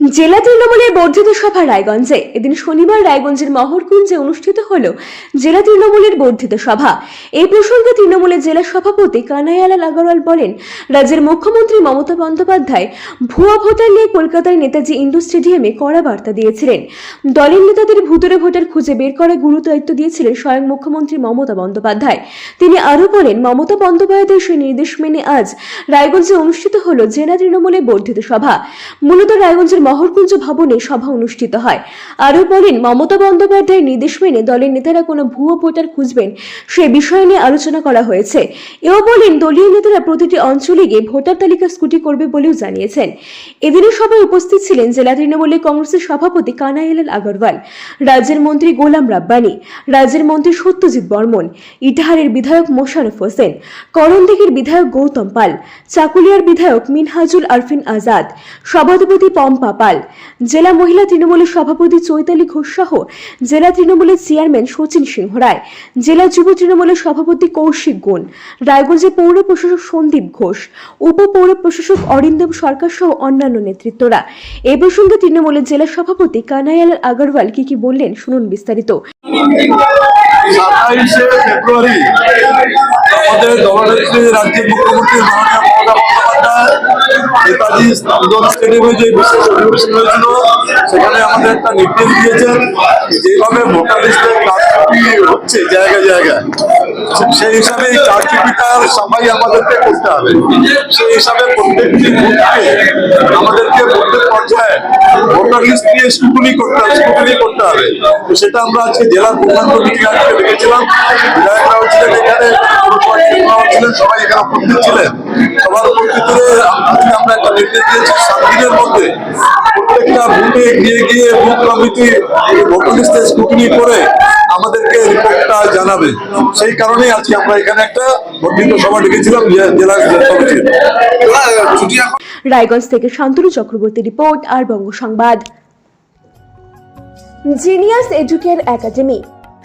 জেলা তৃণমূলের বর্ধিত সভা রায়গঞ্জে। এদিন শনিবার রায়গঞ্জের মহরকুঞ্জে অনুষ্ঠিত হল জেলা তৃণমূলের বর্ধিত সভা। এই প্রসঙ্গে তৃণমূলের জেলা সভাপতি কানাইয়ালাল আগরওয়াল বলেন, রাজ্যের মুখ্যমন্ত্রী মমতা বন্দ্যোপাধ্যায় ভুয়া ভোটার নিয়ে কলকাতার নেতাজি ইন্ডোর স্টেডিয়ামে কড়া বার্তা দিয়েছিলেন। দলের নেতাদের ভুতুরে ভোটার খুঁজে বের করার গুরুত্ব দায়িত্ব দিয়েছিলেন স্বয়ং মুখ্যমন্ত্রী মমতা বন্দ্যোপাধ্যায়। তিনি আরও বলেন, মমতা বন্দ্যোপাধ্যায়ের সেই নির্দেশ মেনে আজ রায়গঞ্জে অনুষ্ঠিত হল জেলা তৃণমূলের বর্ধিত সভা। মূলত রায়গঞ্জের মহরকুঞ্জ ভবনে সভা অনুষ্ঠিত হয়। আরও বলেন, মমতা বন্দ্যোপাধ্যায়ের নির্দেশ মেনে দলের নেতারা কোনো ভুয়ো ভোটার খুঁজবেন সে বিষয় নিয়ে আলোচনা করা হয়েছে। এও বলেন, দলীয় নেতারা প্রতিটি অঞ্চলে গিয়ে ভোটার তালিকা স্কুটি করবে বলেও জানিয়েছেন। এদিনের সভায় উপস্থিত ছিলেন জেলা তৃণমূলের কংগ্রেসের সভাপতি কানাইলাল আগরওয়াল, রাজ্যের মন্ত্রী গোলাম রাব্বানি, রাজ্যের মন্ত্রী সত্যজিৎ বর্মন, ইটাহারের বিধায়ক মোশারফ হোসেন, করণদিঘির বিধায়ক গৌতম পাল, চাকুলিয়ার বিধায়ক মিনহাজুল আরফিন আজাদ, সভাধিপতি পম্পা পাল জেলা মহিলা তৃণমূলের সভাপতি চৈতালি ঘোষ সহ জেলা তৃণমূলের চেয়ারম্যান সচিন সিংহ রায়, জেলা যুব তৃণমূলের সভাপতি কৌশিক গুণ রায়গঞ্জের পৌর প্রশাসক সন্দীপ ঘোষ, উপ পৌর প্রশাসক অরিন্দম সরকার সহ অন্যান্য নেতৃত্বরা। এ প্রসঙ্গে তৃণমূলের জেলা সভাপতি কানাইয়াল আগরওয়াল কি কি বললেন শুনুন বিস্তারিত। সাতাইশে ফেব্রুয়ারি আমাদের দলনেত্রী রাজ্যের মুখ্যমন্ত্রী মাননীয় মমতা নেতাজি স্টেডিয়ামে যে হয়েছিল, সেখানে আমাদের একটা নির্দেশ দিয়েছেন যেভাবে হচ্ছে জায়গায় জায়গায় সেই হিসাবে এই সবাই আমাদেরকে করতে হবে। সেই হিসাবে প্রত্যেকটি আমাদেরকে প্রত্যেক পর্যায়ে ভোটার লিস্ট নিয়ে স্কুটনি করতে হবে স্কুটনি করতে হবে। সেটা আমরা আজকে জেলার প্রধান কমিটি আজকে দেখেছিলাম। বিধায়করাও আমাদেরকে রিপোর্টটা জানাবে। সেই কারণেই আজকে আমরা এখানে একটা বর্ধিত সভা ডেকেছিলাম রায়গঞ্জ থেকে শান্তনু চক্রবর্তী রিপোর্ট আর Banga Sangbad genius Educare academy